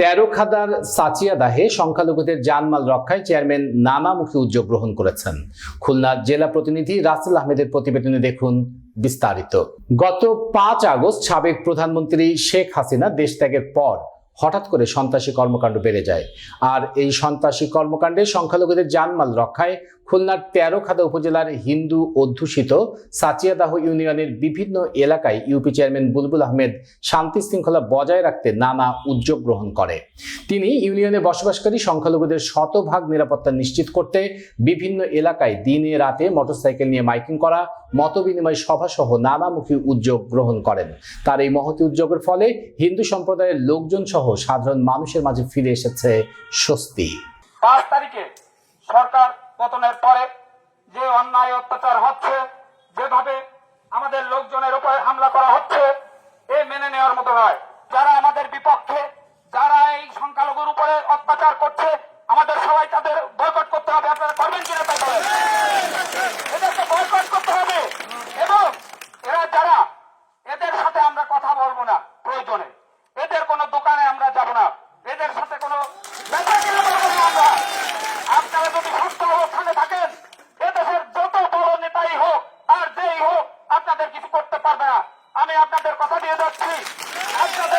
তেরো খাদার সাচিয়াদাহে সংখ্যালঘুদের জানমাল রক্ষায় চেয়ারম্যান নানামুখী উদ্যোগ গ্রহণ করেছেন। খুলনার জেলা প্রতিনিধি রাসেল আহমেদের প্রতিবেদনে দেখুন বিস্তারিত। গত পাঁচ আগস্ট সাবেক প্রধানমন্ত্রী শেখ হাসিনা দেশ ত্যাগের পর হঠাৎ করে সন্ত্রাসী কর্মকাণ্ড বেড়ে যায়। আর এই সন্ত্রাসী কর্মকাণ্ডে সংখ্যালঘুদের জানমাল রক্ষায় খুলনার তেরো খাদা উপজেলার হিন্দু অধ্যুষিত সাচিয়াদাহ ইউনিয়নের বিভিন্ন এলাকায় ইউপি চেয়ারম্যান বুলবুল আহমেদ শান্তি শৃঙ্খলা বজায় রাখতে নানা উদ্যোগ গ্রহণ করে। তিনি ইউনিয়নে বসবাসকারী সংখ্যালঘুদের শতভাগ নিরাপত্তা নিশ্চিত করতে বিভিন্ন এলাকায় দিনে রাতে মোটরসাইকেল নিয়ে মাইকিং করা, মতবিনিময় সভা সহ নানামুখী উদ্যোগ গ্রহণ করেন। তার এই মহতি উদ্যোগের ফলে হিন্দু সম্প্রদায়ের লোকজন সহ সাধারণ মানুষের মাঝে ফিরে এসেছে স্বস্তি। পাঁচ তারিখে সরকার পতনের পরে যে অন্যায় অত্যাচার হচ্ছে, যেভাবে আমাদের লোকজনের উপরে হামলা করা হচ্ছে, এ মেনে নেওয়ার মতো নয়। আপনাদের কিছু করতে পারবে না। আমি আপনাদের কথা দিয়ে যাচ্ছি। আপনাদের